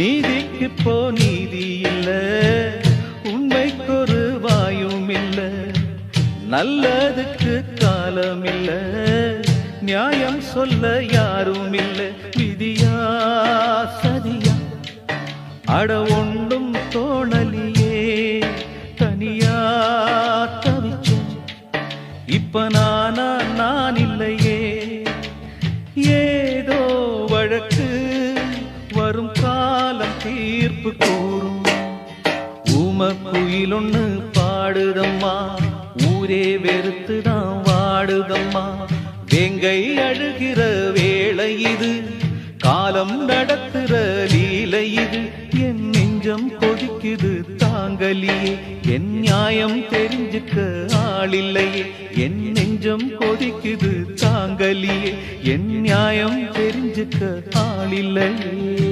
நீதிக்கு போ நீதி இல்ல. உண்மைக்கொரு வாயும் இல்ல. நல்லதுக்கு காலம் இல்ல. நியாயம் சொல்ல யாரும் இல்ல. விதியா சதியா. அட ஒன்றும் தோணலியே. தனியா தவிச்ச. இப்ப நானா நான் இல்லையே. ஏ காலம் தீர்ப்பு கூறும். ஊம ஒண்ணு பாடுதம்மா. ஊரே வெறுத்துதான் வாடுதம்மா. வேங்கை அழுகிற வேலை இது. காலம் நடத்துற லீலை இது. என் நெஞ்சம் கொதிக்குது தாங்கலியே. என் நியாயம் தெரிஞ்சுக்க ஆளில்லையே. என் நெஞ்சம் கொதிக்குது தாங்கலியே. என் நியாயம் தெரிஞ்சுக்க ஆளில்லையே.